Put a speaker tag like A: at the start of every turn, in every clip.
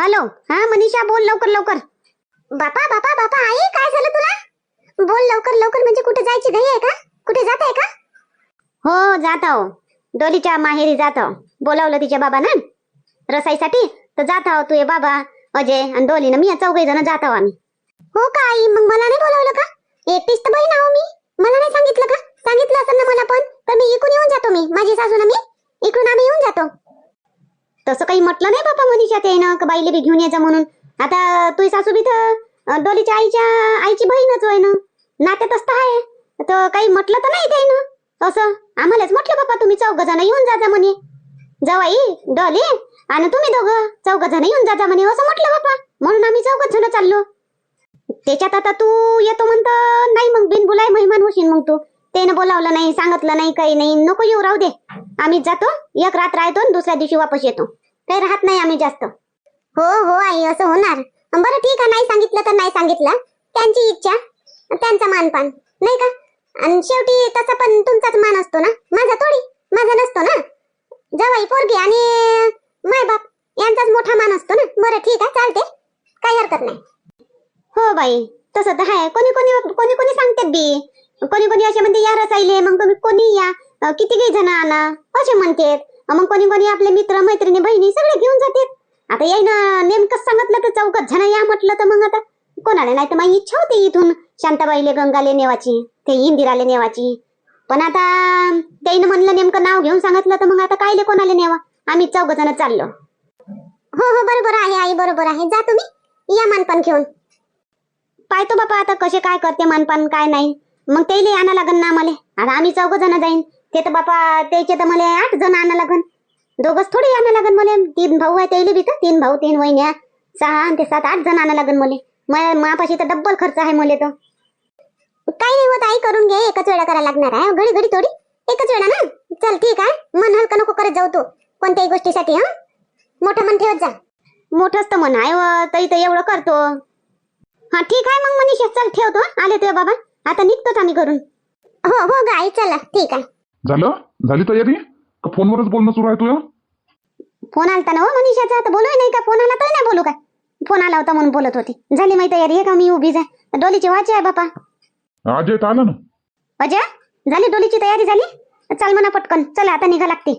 A: Hello हा मनीषा बोल लवकर लवकर. बापा बापा बापा आई काय झालं तुला? बोल लवकर लवकर म्हणजे कुठे जायची घाई आहे का? कुठे जात आहे का? हो जात आहो. डोलीच्या माहेरी जात आहो. बोलावलं तिच्या बाबा ना रसाईसाठी तर जात आहो तुझे बाबा अजय आणि डोलीनं. मी चौघे जण जात आहो आम्ही. हो का आई? मग मला नाही बोलावलं का? एकटीच तर बहीण आहो मी. मला नाही सांगितलं का? सांगितलं असेल ना मला पण. तर मी इकडून येऊन जातो मी. माझी सासू ना मी इकडून आम्ही येऊन जातो. तसं काही म्हटलं नाही बापा मनीषा ते ना का बाईले बी घेऊन यायचं म्हणून. आता तुझी सासू बी तर डोलीच्या आईच्या आईची बहीणच होय ना. नात्यातच तर आहे. तर काही म्हटलं तर नाही ते ना असं. आम्हालाच म्हटलं बापा तुम्ही चौघ जण येऊन जाता म्हणे. म्हणे जवाई डोली आणि तुम्ही दोघं चौघ जण येऊन जाता म्हणे. असं म्हटलं बापा. म्हणून आम्ही चौघ जण चाललो. त्याच्यात आता तू येतो म्हणत नाही मग बिन बुलाय मेहमान होशील मग तू. त्यानं बोलावलं नाही सांगितलं नाही काही नाही. नको येऊ राहू दे. आम्ही जातो. एक रात्र राहतो दुसऱ्या दिवशी वापस येतो. काही राहत नाही आम्ही जास्त. हो हो आई असं होणार. बरं ठीक आहे. नाही सांगितलं तर नाही सांगितलं. त्यांची इच्छा त्यांचा मानपान. नाही का? आणि शेवटी तसा पण तुमचाच मान असतो ना? माझा थोडी. माझा नसतो ना? जवाई पोरगी आणि माय बाप यांचाच मोठा मान असतो ना? बरं ठीक आहे. चालते. काही हरकत नाही. हो बाई. तसं तर आहे. कोणी कोणी कोणी कोणी सांगते बी. कोणी कोणी असे म्हणते या रसायले मग तुम्ही कोणी या? किती काही जण आणा? असे म्हणतात. मग कोणी कोणी आपले मित्र मैत्रिणी बहिणी सगळे घेऊन जातात. आता येई ना नेमकं सांगितलं तर चौकात जण या म्हटलं तर मग आता कोणाला नाही तर माझी इच्छा होती इथून. शांताबाईले गंगाले नेवाची ते इंदिराले नेवाची. पण आता त्याईनं म्हणलं नेमकं नाव घेऊन सांगितलं तर मग आता कायले कोणाला नेवा? आम्ही चौघ जण चाललो. हो हो बरोबर आहे आई बरोबर आहे. जा तुम्ही. या मानपान घेऊन. पाहतो बापा आता कसे काय करते मानपान काय नाही. मग त्याला आणा लागन ना आम्हाला. आता आम्ही चौघ जण जाईन. ते तर बापा त्याचे तर मला आठ जण आणा लागन. दोघच थोडी आणा लागन मला. तीन भाऊ आहे त्याला बी तर. तीन भाऊ तीन वहिन्या सहा आणि ते सात आठ जण आणा लागन मला. मापाशी तर डब्बल खर्च आहे मला तर. काही नाही होत आई करून घे. एकच वेळा करायला लागणार आहे. घडी घडी थोडी. एकच वेळा ना? चल ठीक आहे. मन हलका नको करत जाऊ तू. कोणत्याही गोष्टीसाठी हा? मोठं मन ठेवत जा. मोठंच तर मन आहे तरी तर एवढं करतो. हा ठीक आहे मग मनीष. चल ठेवतो आले तुझ्या बाबा. आता निघतोच आम्ही घरून. हो हो गाई चला. ठीक आहे.
B: झालं? झाली तयारी? का फोनवरच बोलणं सुरू आहे तुझं?
A: फोन आलता ना हो मनीषाचा. आता बोलू नाही का? फोन आला तर नाही बोलू काय? फोन आला होता म्हणून बोलत होती. झाली माहिती तयारी. आहे का मी उभी आहे डोलीची वाची आहे बापा.
B: अजय तर आला ना?
A: अजय? झाली डोलीची तयारी झाली? चल म्हणा पटकन. चला आता निघा लागते.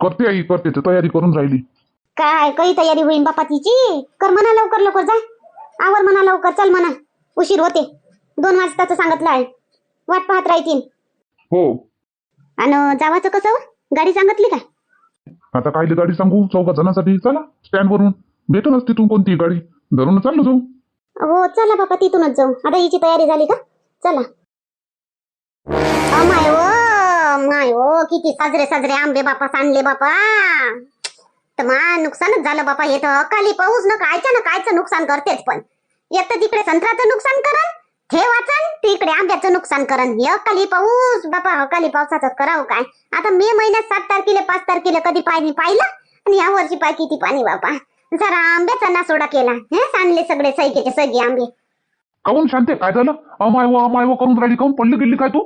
B: करते आई करते. तर तयारी करून राहिली.
A: काय काही तयारी होईल बापा तिची कर म्हणा लवकर लवकर जा. आवर म्हणा लवकर चल म्हणा. उशीर होते. दोन वाजताचं सांगितलं आहे. वाट पाहत राहतील.
B: हो.
A: आणि जावाचं कसं हो? गाडी सांगितली काय?
B: आता कायली गाडी सांगू? चौघा जणांसाठी? चला स्टँड वरून. भेटूनच तिथून कोणती गाडी? धरून चाललो जाऊ.
A: हो चला बापा तिथूनच जाऊ. आता हिची तयारी झाली का? चला. माय ओ माय ओ किती साजरे साजरे आंबे बापा आणले बापा. तर मा नुकसानच झालं बापा हे तर अकाली पाऊस न कायच्या ना कायचं नुकसान करतेच पण. एक तर तिकडे संत्र्याचं नुकसान करन हे वाचन तिकडे आंब्याचं नुकसान करन हे अकाली पाऊस बापा अकाली पावसाचं करावं काय? आता मे महिन्यात सात तारखेला पाच तारखेला कधी पाणी पाहिलं? आणि या वर्षी पाय किती पाणी बापा? जरा आंब्याचा नासोडा केला. हे सांडले सगळे सैकेचे सगळे आंबे.
B: काऊन शांते काय झालं? अमाय व अमाय व करून राहिली काऊन? पडली गेली काय तू?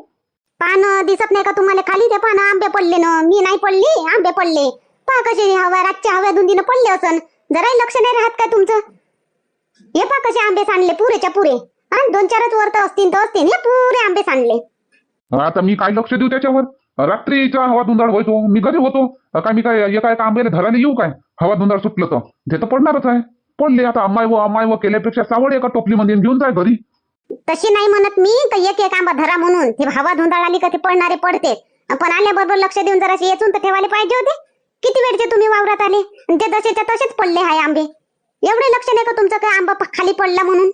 A: पान दिसत नाही का तुम्हाला? खाली ते पान आंबे पडले ना. मी नाही पडली आंबे पडले. पहा कसे हवा रातच्या हव्या धुंदीनं पडले असन. जराही लक्ष नाही राहत काय तुमचं? हे पहा कसे आंबे सांडले पुरेच्या पुरे. हा दोन चारच वर तर असतील तर असतील. पुरे आंबे सांडले.
B: आता मी काय लक्ष देऊ त्याच्यावर? रात्रीचा हवा धुंदाळ होतो मी घरी होतो. काय मी काय एका एका आंब्याला धरायला येऊ काय? हवा धुंदाळ सुटलं तर. ते तर पडणारच आहे. पडले आता अमाय व अमाय व केल्यापेक्षा सावड एका टोपलीमध्ये घेऊन जाय घरी.
A: तशी नाही म्हणत मी तर एक एक आंबा धरा म्हणून. ते हवा धुंदाळ आली का ते पडणारे पडते. पण आल्याबरोबर लक्ष देऊन जरासे येचून तर ठेवायला पाहिजे होते. किती वेळचे तुम्ही वावरात आले? आणि ते जसेच्या तसेच पडले हाय आंबे. एवढे लक्ष नाही का तुमचं काय आंबा खाली पडला म्हणून?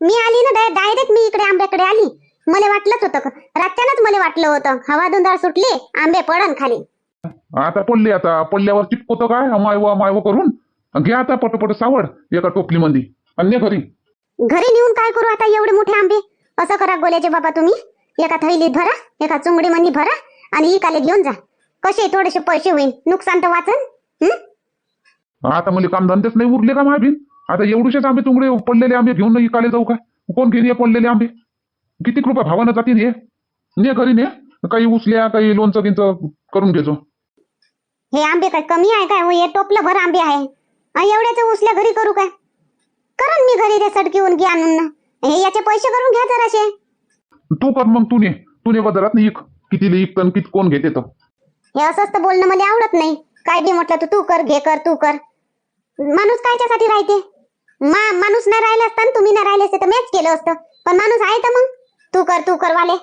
A: मी आली ना डायरेक्ट मी इकडे आंब्याकडे आली. मला वाटलंच होतं का? रातच्यानंच मला वाटलं होतं. हवा धुंदाळ सुटले आंबे पडन खाली.
B: आता पडले आता. पडल्यावर चिटकोतं काय? अमाय व अमाय व करून. घे आता पटपट सावड एका टोपलीमध्ये आणि ने घरी.
A: घरी नेऊन काय करू आता? एवढे मोठे आंबे. असं करा गोल्याचे बाबा तुम्ही. एका थैलीत भरा एका चुंगडी मध्ये भरा आणि इकाले घेऊन जा. कसे थोडेसे पैसे होईल नुकसान तर वाचन. हं?
B: आता मला कामधंदेच नाही उरले का माय आता एवढेच आंबे तुंगडे पडलेले आंबे घेऊन इकाले जाऊ काय कोण घेणे पडलेले आंबे? किती रुपये भावानं जातील हे? ने घरी ने? काही उचल्या काही लोणचं गिंचं करून घेजो.
A: हे आंबे काय कमी आहे काय? हो टोपलं भर आंबे आहे. एवढ्याच उसल्या घरी करू काय? करन मी घरी ते सडकी उनकी आणून. हे याचे पैसे करून घ्या जराशे.
B: तू कर मग तू ने तू ने बाजारात नाही इक. किती इक तन किती कोण घेते तर.
A: हे असंच तर बोलणं मला आवडत नाही. काय बी म्हटलं तर तू कर घे कर तू कर. माणूस कायच्यासाठी राहते? मा माणूस नाही राहिला असता तुम्ही नाही राहिले असते तर मीच केलं असतं. पण माणूस आहे तर मग? तू कर तू कर वाले.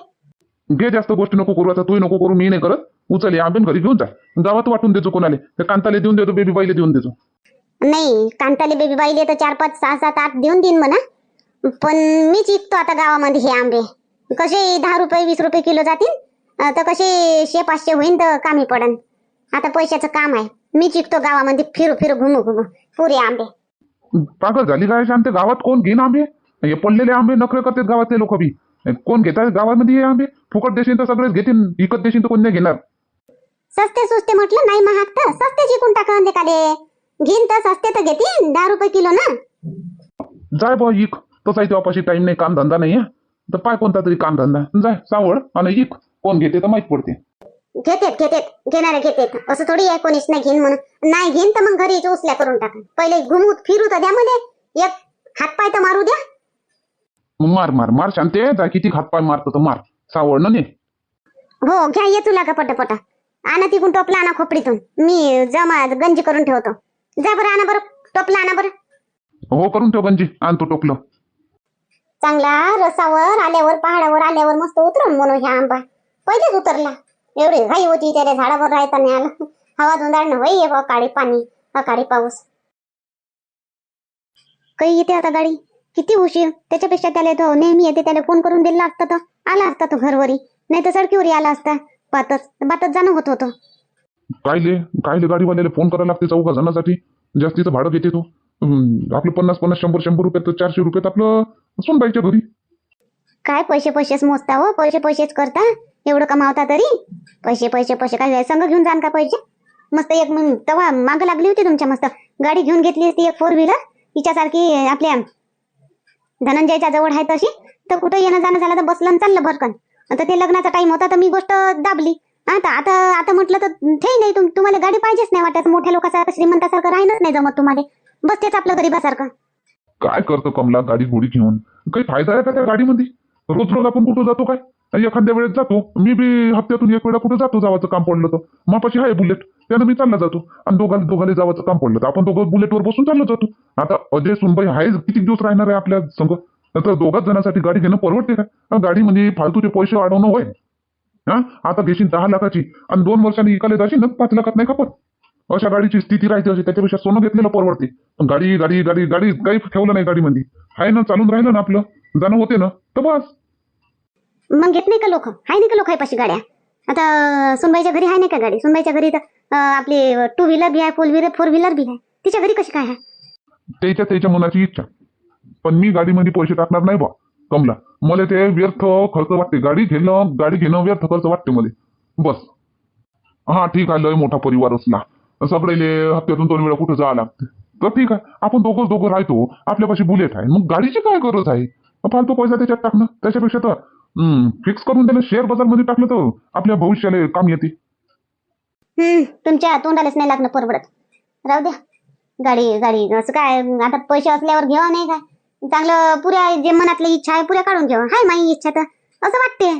B: घे जास्त गोष्टी नको करू आता तू नको करू मी नाही करत. उचल या आंबेन घरी घेऊन जा. गावात वाटून देतो कोणाले. ते कांताले देऊन देतो बेबी बाईले देऊन देतो.
A: नाही कांताले बेबी बाईले तर चार पाच सहा सात आठ देऊन देईन म्हणा. पण मीच विकतो आता गावामध्ये हे आंबे. कसे दहा रुपये वीस रुपये किलो जातील अं, तर कसे शे पाचशे होईन तर कामी पडन. आता पैशाचं काम आहे. मीच विकतो गावामध्ये फिरू फिरू घुमू घुमू. पुरे आंबे.
B: पागल झाली काय शांत गावात कोण घेईन आंबे? हे पडलेले आंबे नखरे करतात गावातले लोक बी. कोण घेतात गावामध्ये हे आंबे? फुकट देशील तर सगळेच घेतील विकत देशील तर कोण नाही घेणार.
A: सस्ते सुस्ते म्हटलं नाही महाग तर सस्ते जिंकून टाका काले. घेईन तर सस्ते तर घेतील दहा रुपये किलो ना.
B: जाय बा इक. तसाही तेव्हापाशी टाइम नाही काम धंदा नाही तर पाय कोणता तरी काम धंदा जाय सावळ आणि इक. कोण घेते तर माहीत पडते.
A: घेतेत घेतेत. घेणारे घेतेत. असं थोडी आहे कोणीच नाही घेईन म्हणून. नाही घेईन तर मग घरीच उचल्या करून टाका. पहिले घुमू फिरू तर द्या मध्ये. एक हातपाय तर मारू द्या.
B: मार मार मार. शांते जाय किती हातपाय मारतो तर मार. सावळ ना ने
A: हो घ्या ये तुला का पटापट आणा तिकून टोपला आणा खोपडीतून. मी जमा गंजी करून ठेवतो. जा बरं आणा बरं. टोपला आणा बरं.
B: हो करून ठेव गंजी. आणतो टोपलं.
A: चांगला रसावर आल्यावर पहाडावर आल्यावर मस्त उतरून म्हणून ह्या आंबा. पहिलेच उतरला. एवढी घाई होती त्याला झाडावर राहता नाही आलं. हवा धुंदाळणं होई आहे काळी पाणी अकाळी पाऊस. काही येते आता गाडी. किती उशीर. त्याच्यापेक्षा त्याला तो नेहमी येते त्याला फोन करून दिला असता तर. आला असता तो घरवरी. नाही तर सडकीवरी आला असता. बातच बातच जाणं होत होतं.
B: कायले? कायले गाडीवाल्याला फोन करायला लागते चौघा जणांसाठी? जास्तीचं भाडं घेते तो. आपलं पन्नास पन्नास शंभर शंभर रुपयात तर चारशे रुपयात आपलं सोनबाईच्या घरी.
A: काय पैसे पैसेच मोजता हो? पैसे पैसेच करता? एवढं कमावता तरी? पैसे पैसे पैसे. काय संघ घेऊन जाण का पैसे? मस्त एक मग तेव्हा माग लागली होती तुमच्या मस्त. गाडी घेऊन घेतली असती एक फोर व्हीलर हिच्यासारखी आपल्या धनंजयच्या जवळ आहे तशी. तर कुठं येणं जाणं झालं तर बसलं चाललं भरकन आता ते लग्नाचा टाइम होता तर मी गोष्ट दाबली. आता आता आता म्हटलं तर ते नाही. तुम तुम्हाला गाडी पाहिजेच नाही वाटत. मोठ्या लोकांसारखं श्रीमंतासारखं राहणंच नाही जमत तुम्हाला. बस तेच आपलं गरीबासारखं.
B: काय करतो कमला गाडी घोडी घेऊन? काही फायदा आहे का त्या गाडीमध्ये? रोज रोज आपण कुठं जातो काय? एखाद्या वेळेस जातो मी बी हप्त्यातून एक वेळा कुठं जातो जावाचं काम पडलं तर. मापाशी आहे बुलेट त्यानं मी चालला जातो. आणि दोघांना दोघांना जावाचं काम पडलं तर. आपण दोघं बुलेटवर बसून चाललो जातो. आता अजय सुनबाई आहे किती दिवस राहणार आहे आपल्या संघ? तर दोघाच जणांसाठी गाडी घेणं परवडते का? गाडी म्हणजे फालतूचे पैसे वाढवणं होय. हा? आता घेशील दहा लाखाची. आणि दोन वर्षांनी इकाले जाशील ना पाच लाखात नाही खपत अशा गाडीची स्थिती राहते अशी. त्याच्यापेक्षा सोनं घेतलेलं परवडते. पण गाडी गाडी गाडी गाडी काही ठेवलं नाही गाडीमध्ये. आहे ना चालून राहिलं ना आपलं. जाणं होते ना. तर बस.
A: मग घेत नाही का लोक? आहे नाही का लोक आहे पाशी गाड्या? आता सुनबाईच्या घरी आहे नाही का गाडी? सुनबाईच्या घरी तर आपली टू व्हीलर बी आहे फोर व्हीलर फोर व्हीलर बी आहे तिच्या घरी कशी काय आहे
B: त्याच्या त्याच्या मुलाची इच्छा. पण मी गाडीमध्ये पैसे टाकणार नाही बा कमला. मला ते व्यर्थ खर्च वाटते. गाडी घेणं गाडी घेणं व्यर्थ खर्च वाटते मला. बस. हा ठीक आहे. लय मोठा परिवार असला. सगळेले हप्त्यातून दोन वेळा कुठं जावं लागते? तर ठीक आहे. आपण दोघं दोघं राहतो. आपल्यापाशी बुलेट आहे. मग गाडीची काय गरज आहे? फालतू पैसा त्याच्यात टाकणं? त्याच्यापेक्षा तर फिक्स करून त्याला शेअर बाजारमध्ये टाकलं तर आपल्या भविष्याला काम येते.
A: हम्म तुमच्या तोंडालाच नाही लागणं परवडत. राहू द्या. गाडी गाडी असं काय आता पैसे असल्यावर घेवा नाही काय चांगलं पुऱ्या जे मनातली इच्छा आहे पुऱ्या काढून घेवा. हाय माझी इच्छा तर. असं वाटते.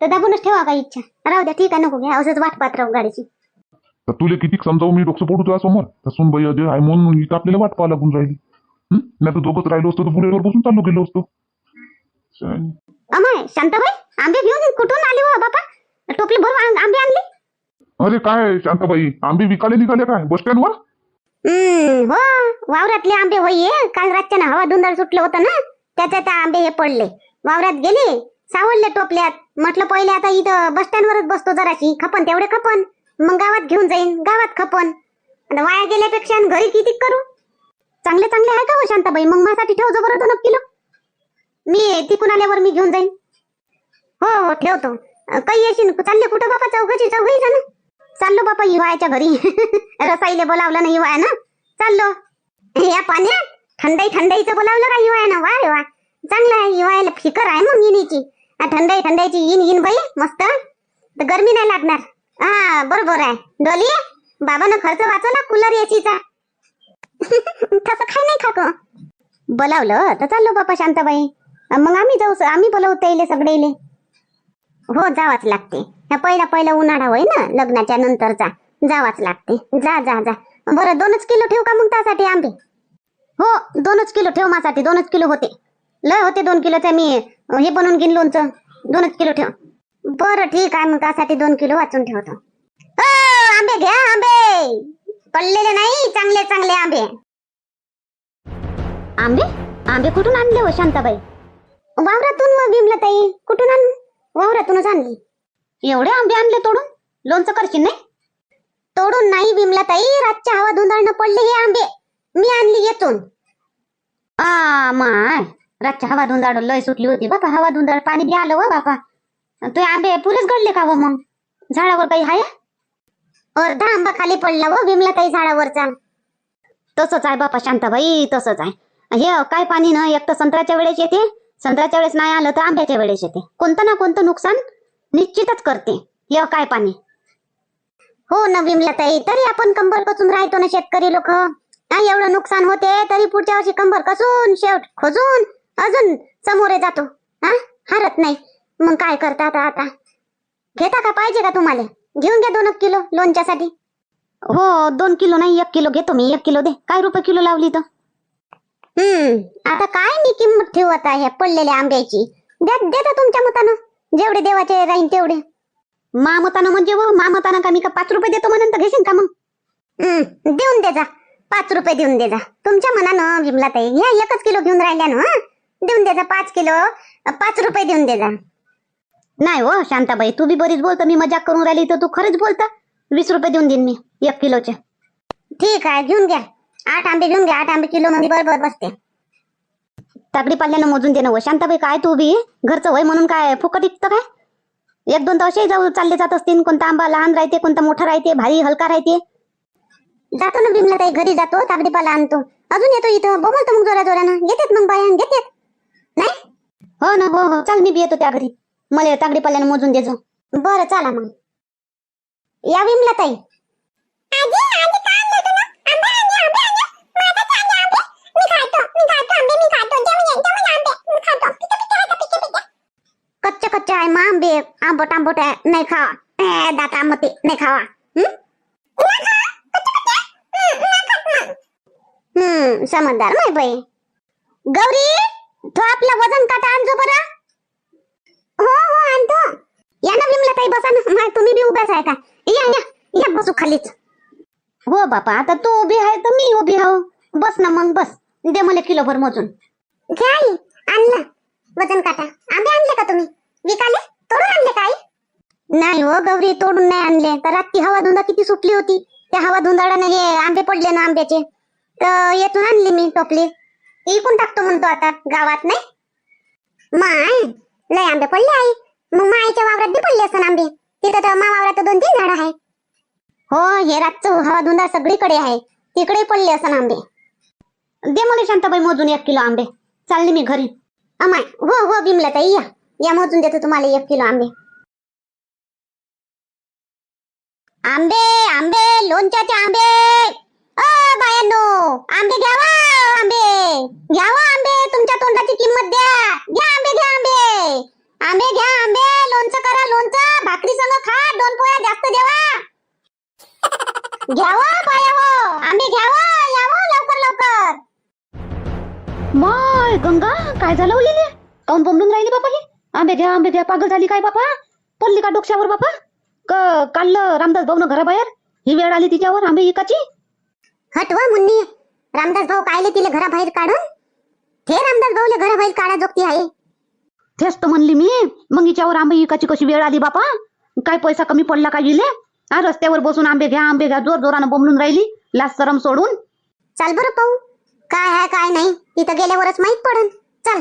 A: तर दाबूनच ठेवा काय इच्छा? राहू द्या ठीक आहे नको घ्या. असंच वाट पाहत राहू गाडीची.
B: तर तुला किती समजावू मी डोकं पडू तुझ्या समोर? तर सुनबाई अजय आहे म्हणून इथं आपल्याला वाट पाहा लागून राहिली. नाही तर दोघंच राहिलो असतो तर बुलेटवर बसून चाललो गेलो असतो.
A: अमाय शांताबाई आंबे घेऊन कुठून आले हो बापा टोपली भरून आंबे आणले?
B: अरे काय शांताबाई? आंबे विकाले निघाले काय? बस स्टँडवर?
A: हम्म हो. वावरातले आंबे होई काल रातच्या ना हवा धुंदळ सुटलं होतं ना? त्याच्यात त्या आंबे हे पडले. वावरात गेले. सावडले टोपल्यात. म्हटलं पहिले आता इथं बस स्टँडवरच बसतो जराशी. खपन तेवढे खपन. मग गावात घेऊन जाईन. गावात खपन. वाया गेल्यापेक्षा घरी किती करू? चांगले चांगले आहे का हो शांताबाई? मग माझ्यासाठी ठेव बरं दोन किलो. मी तिकून आल्यावर मी घेऊन जाईन. हो हो ठेवतो. काही येशील? चालले कुठं बापा चौघाची चौघही ना चाललो बापा हिवाळ्याच्या घरी. रसाईले बोलावलं ना हिवाळ्या ना चाललो. या पाण्यात थंडाई थंडाईचं बोलावलं का हिवाळ्या ना वा रे वा चांगलं आहे हिवाळ्याला फिकर आहे मग इनीची. थंडाई थंडाईची इन इन बाई मस्त. तर गरमी नाही लागणार. हा बरोबर आहे. डोली बाबानं खर्च वाचवला कूलर एसीचा. तसं काय नाही खाक. बोलावलं तर चाललो बापा शांताबाई. मग आम्ही जाऊ आम्ही बोलवता येईल सगळे हो जावाच लागते. ह्या पहिला पहिला उन्हाळा होय ना लग्नाच्या नंतरचा. जावाच लागते. जा जा जा. बरं दोनच किलो ठेवू का मग त्यासाठी आंबे? हो दोनच किलो ठेव माझ्यासाठी दोनच किलो होते. लय होते दोन किलोचे. मी हे बनवून घेईन लोणचं. दोनच किलो ठेव. बरं ठीक आहे. मग त्यासाठी दोन किलो वाचून ठेवतो. आंबे घ्या आंबे! पडलेले नाही चांगले चांगले आंबे. आंबे? आंबे कुठून आणले हो शांताबाई? वावरातून मग विमला ताई. कुठून आण? वावरातूनच आणली. एवढे आंबे आणले तोडून? लोणचं करशील नाही? तोडून नाही बिमला ताई. रातच्या हवा धुंदाळणं पडले हे आंबे. मी आणली येतून आ माय. रातच्या हवा धुंदाळ लय सुटली होती बापा हवा धुंदाळ पाणी बी आलं हो व बापा ते आंबे पुरेच घडले का व मग? झाडावर काही हाय अर्धा आंबा खाली पडला हो व विमला ताई झाडावरचा. तसंच आहे बापा शांताबाई तसंच आहे. हे काय पाणी ना? एक तर संत्र्याच्या वेळेस येते. संत्र्याच्या वेळेस नाही आलं तर आंब्याच्या वेळेस येते. कोणतं ना कोणतं नुकसान निश्चितच करते. हे काय पाणी? हो ना विमला ताई तरी आपण कंबर कसून राहतो ना शेतकरी लोक. नाही एवढं नुकसान होते तरी पुढच्या वर्षी कंबर कसून शेवट खोजून अजून समोरे जातो. हा? हरत नाही. मग काय करतात आता घेता का? पाहिजे का तुम्हाला? घेऊन घ्या दोन एक किलो लोणच्यासाठी. हो दोन किलो नाही एक किलो घेतो मी. एक किलो दे. काय रुपये किलो लावली तर हम्म आता काय मी किंमत ठेवू आता ह्या पडलेल्या आंब्याची? द्या देता तुमच्या मतानं. जेवढे देवाचे राहीन तेवढे. मा मतानं म्हणजे हो, व मा मतानं का मी का पाच रुपये देतो म्हणून तर घेशील का मग? हम्म देऊन दे जा. पाच रुपये देऊन दे जा. तुमच्या मनानं विमला ताई ह्या एकच किलो घेऊन राहिल्या ना देऊन दे जा पाच किलो. पाच रुपये देऊन दे जा. नाही हो शांताबाई तू बी बरीच बोलतो मी मजाक करून राहिली तर तू खरंच बोलता. वीस रुपये देऊन देईन मी एक किलोचे. ठीक आहे घेऊन घ्या. आठ आंबे घेऊन घ्या आठ आंबे किलो मध्ये बरोबर बसते. तागडी पाल्यानं मोजून देणं हो. शांताबाई काय तू बी? घरचं होय म्हणून काय फुकट इकतं काय? एक दोन तर असेही जाऊ चालले जात असतील. कोणता आंबा लहान राहते कोणता मोठा राहते भारी हलका राहते. जातो ना बिमला ताई घरी जातो तागडी पाला आणतो. अजून येतो इथं. बोलतो मग जोरा जोरानं. घेतात मग बाया घेतात. नाही? हो ना हो हो. चल मी बी येतो त्या घरी. मला तागडी पाल्यानं मोजून देजो. बरं चला मग. या विमला ताई. कच्चे कच्चे आहे मा आंबे आंबट आंबट आहे. नाही खावा. ए, दाता आंबते नाही खावा. हं? हम्म समजदार माय बाई. गौरी तो आपला वजन काटा आणजो बरं. हो हो आणतो. या ना विमला ताई बसा ना. माय तुम्ही बी उभ्याच आहे का या या या बसू खालीच. हो बापा आता तू उभी आहे तर मी उभी आहो बस ना मग बस. दे मला किलोभर मोजून. घ्या आई आणला. वजन काटा आंबे आणले का तुम्ही विकाले तोडून आणले का आई नाही हो गौरी तोडून नाही आणले. तर रात्री हवा धुंदा किती सुटली होती. त्या हवा धुंदाडाने हे आंबे पडले ना आंब्याचे. तर येथून आणली मी टोपली. इकून टाकतो म्हणतो आता गावात नाही. माय लय आंबे पडले आई. मग मायच्या वावरात बी पडले असं आंबे. तिथं तर मा वावरात दोन तीन झाड आहे. हो हे रातचं हवा धुंदा सगळीकडे आहे. तिकडे पडले असं आंबे. दे मला शांताबाई मोजून एक किलो आंबे. चालले मी घरी. अमाय हो हो बिमला ताई या. या मोजून देतो तुम्हाला एक किलो आंबे. आंबे आंबे लोणच्याचे आंबे. अ बायांनो आंबे घ्यावा आंबे. घ्यावा आंबे तुमच्या तोंडाची किंमत द्या. घ्या आंबे घ्या आंबे. आंबे घ्या आंबे. लोणचं करा लोणचं. भाकरी संग खा दोन पोया जास्त देवा घ्यावा बाया हो आंबे घ्यावा यावं लवकर लवकर.
C: माय गंगा काय झालं उलेली? काऊन बोंबलून राहिली बापा ही? आंबे घ्या आंबे घ्या पागल झाली काय बापा? पडली का डोक्यावर बापा? क काढलं रामदास भाऊ घराबाहेर? ही वेळ आली तिच्यावर आंबे इकाची?
A: हटवा मुन्नी. रामदास भाऊ कायले तिले घराबाहेर काढून? हे रामदास भाऊले घराबाहेर काढा जोगती आहे.
C: तेच तर म्हणली मी. मग हिच्यावर आंबे इकाची कशी वेळ आली बापा? काय पैसा कमी पडला काय गेले हा रस्त्यावर बसून आंबे घ्या आंबे घ्या जोर जोरानं बोंबलून राहिली. लाज सरम सोडून.
A: चल बरं पाहू. काय आहे काय नाही. तिथं गेल्यावरच माहीत पडन. चल.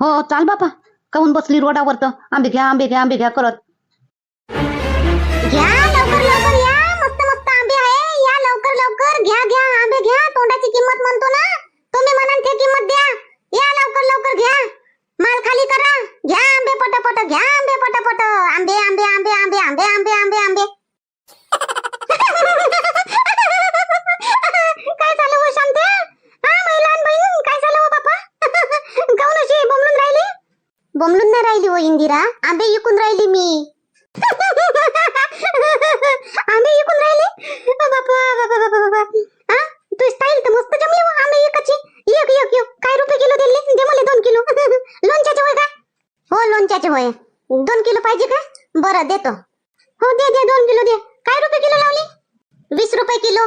C: हो चाल बापा. काऊन बसली रोडावर तर? आंबे घ्या आंबे घ्या आंबे घ्या करत.
A: लवकर घ्या घ्या आंबे घ्या तोंडाची किंमत म्हणतो ना तुम्ही म्हणाल ते किंमत द्या. या लवकर लवकर घ्या. माल खाली करा. घ्या आंबे पटापट घ्या आंबे पटापट. आंबे आंबे आंबे आंबे आंबे आंबे आंबे आंबे. काय झालं हो शांते? हा माझी बहीण काय झालं हो बापा? गाऊन अशी राहिली? बोमलून नाही राहिली हो इंदिरा. आंबे विकून राहिली मी. आंबे इकून राहिले? बापा बापा बापा बापा हा तू स्टाईल तर मस्त जमली हो आंबे एकाची एक एक एक. काय रुपये किलो दिले? दे मला दोन किलो. लोणच्याचे होय का? हो लोणच्याचे होय. दोन किलो पाहिजे का? बरं देतो. हो दे दे दोन किलो दे. काय रुपये किलो लावली? वीस रुपये किलो.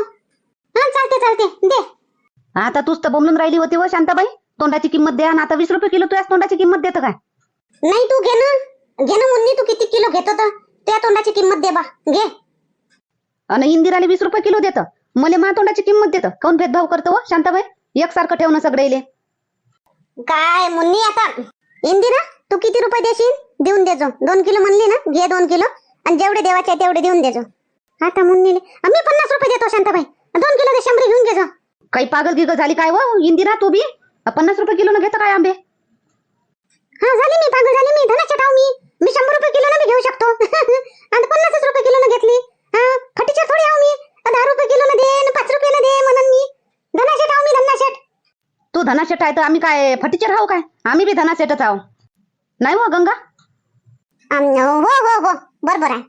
A: हा चालते चालते. दे.
C: आता तूच तर बोंबलून राहिली होती व शांताबाई. तोंडाची किंमत द्या आता वीस रुपये किलो तुझ्याच तोंडाची किंमत देतं काय
A: नाही तू घे ना. घे ना मुन्नी तू किती किलो घेत होता त्या तोंडाची किंमत दे बा. घे.
C: आणि इंदिराला वीस रुपये किलो देतं. मले मा तोंडाची किंमत देतं. काऊन भेदभाव करतो व शांताबाई? एकसारखं ठेवणं सगळे
A: काय मुन्नी आता? इंदिरा तू किती रुपये देशील? देऊन देजो दोन किलो म्हणली ना घे दोन किलो. आणि जेवढे देवाचे आहे तेवढे देऊन देजो आता मुन्नीले. मी पन्नास रुपये देतो शांताबाई. दोन किलो दे शंभर घेऊन घेजो
C: काही पागल गिगल झाली काय व इंदिरा तू बी? पन्नास रुपये किलो घेतं काय आंबे
A: हा झाली मी पागल झाली मी धनाच्या टाव मी मी शंभर रुपये किलो बी घेऊ शकतो आणि पन्नासच रुपये किलो घेतली हा फटीच्या थोडी आहो मी दहा रुपये किलो दे न पाच रुपये दे म्हणून मी धनाच्या टाव मी धनाशेट
C: तू धनाशेट आहे तर आम्ही काय फटीचे राहू काय? आम्ही बी धनाशेटच आहो. नाही हो गंगा?
A: आम, हो हो हो बरोबर आहे.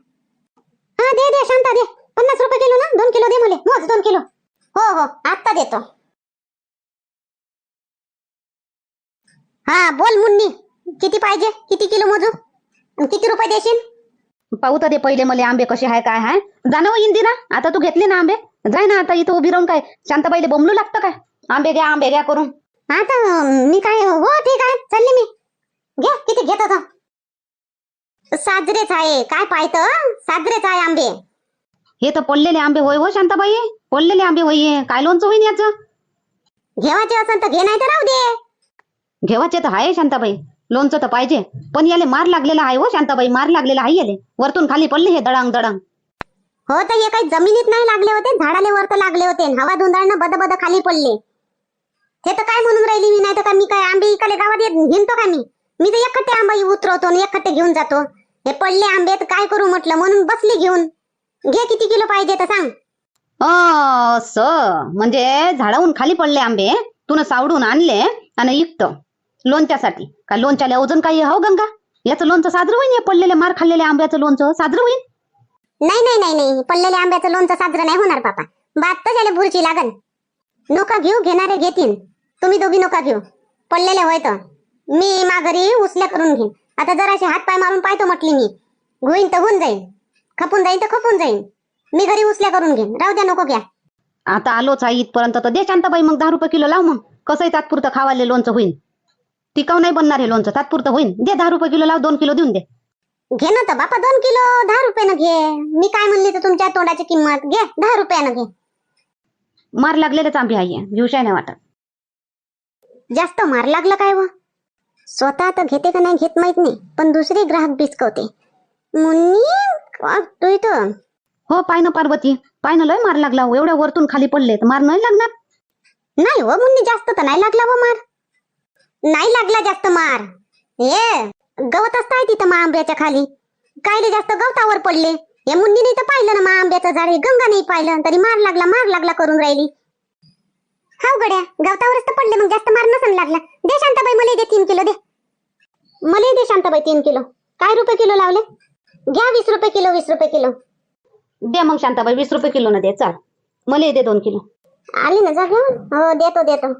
A: हा दे दे शांता दे. पन्नास रुपये किलो ना? दोन किलो दे मला. मोज दोन किलो. हो हो आत्ता देतो. हा बोल मुन्नी. किती पाहिजे? किती किलो मोजू? किती रुपये देशील?
C: पाहू तर दे पहिले मला आंबे कसे आहे काय आहे जाणं हो इंदिरा. आता तू घेतले ना आंबे. जाय ना आता इथं उभी राहून काय? शांताबाईले बोंबलू लागतं काय? आंबे घ्या आंबे घ्या करून.
A: आता मी काय हो ठीक आहे. चालले मी. घे किती घेत होता? साजरेच आहे. काय पाहतं साजरेच आहे आंबे.
C: हे तर पडलेले आंबे होय हो शांताबाई? पडलेले आंबे होय काय लोणचं होईन याचं?
A: घेवायचे असेल तर घे नाही तर राहू दे.
C: घेवाचे तर आहे शांताबाई. लोणचं तर पाहिजे. पण याले मार लागलेला आहे हो शांताबाई. मार लागलेला आहे याले. वरतून खाली पडले हे दडांग दडांग.
A: हो तर हे काही जमिनीत नाही लागले होते? झाडाले वर तर लागले होते. हवा धुंदाळनं बद बद खाली पडले. ते तर काय म्हणून राहिली मी? नाही तर का मी काय आंबे इकाले गावात येत हिंडतो का मी? मी तर एकखट्टे आंबा उतरवतो आणि घेऊन जातो. हे पडले आंबे तर काय करू म्हटलं? म्हणून बसली घेऊन. घे किती किलो पाहिजे तर सांग.
C: असं म्हणजे झाडाहून खाली पडले आंबे तुन सावडून आणले आणि इकत. लोणच्यासाठी. का लोणच्याला वजन काही हो गंगा? याचं लोणचं साजरं होईन हे पडलेले मार खाल्लेले आंब्याचं लोणचं साजरं होईन?
A: नाही नाही नाही नाही. पडलेल्या आंब्याचं लोणचं साजरं नाही होणार पापा. बात तर झाले बुरची लागन. नोका घेऊ घेणारे घेतील तुम्ही दोघी नोका घेऊ. पडलेले होय तर. मी माघारी उसल्या करून घेईन. आता जराशे हात पाय मारून पाहतो म्हटली मी. होईन तर होऊन जाईन. खपून जाईन तर खपून जाईन. मी घरी उसल्या करून घेईन. राहू द्या नको घ्या.
C: आता आलोच आहे इथपर्यंत तर दे शांताबाई मग दहा रुपये किलो लाव मग. कसंही तात्पुरतं खावाले लोणचं होईन. टिकाऊ नाही बनणार हे लोणचं तात्पुरतं होईन. दे दहा रुपये किलो लाव दोन किलो देऊन दे.
A: घे ना तर बापा दोन किलो दहा रुपयानं घे. मी काय म्हणली तर तुमच्या तोंडाची किंमत. घे दहा रुपयानं घे.
C: मार लागलेलेच आंबे आहे घेऊशाय नाही वाटत.
A: जास्त मार लागलं काय व? स्वतः तर घेते का नाही घेत माहीत नाही पण दुसरे ग्राहक बिचकवते. मुन्नी तू? इथं
C: हो पाय ना पार्वती. पाय ना लय मार लागला हो. एवढ्या वरतून खाली पडले तर मार नाही लागणार?
A: नाही हो मुन्नी जास्त तर नाही लागला व मार. नाही लागला जास्त मार. हे गवत असताय तिथं मा आंब्याच्या खाली कायले जास्त गवतावर पडले? हे मुन्नीने तर पाहिलं ना मा आंब्याचं झाड हे गंगा नाही पाहिलं. तरी मार लागला मार लागला करून राहिली. हाव गड्या गवतावरच तर पडले मग जास्त मार नसन लागला. दे शांताबाई मला दे तीन किलो दे. मला दे शांताबाई तीन किलो. काय रुपये किलो लावले? घ्या वीस रुपये किलो वीस रुपये किलो.
C: दे मग शांताबाई वीस रुपये किलो ना दे चाल. मला दे दोन किलो.
A: आली ना जा घेऊन हो देतो देतो.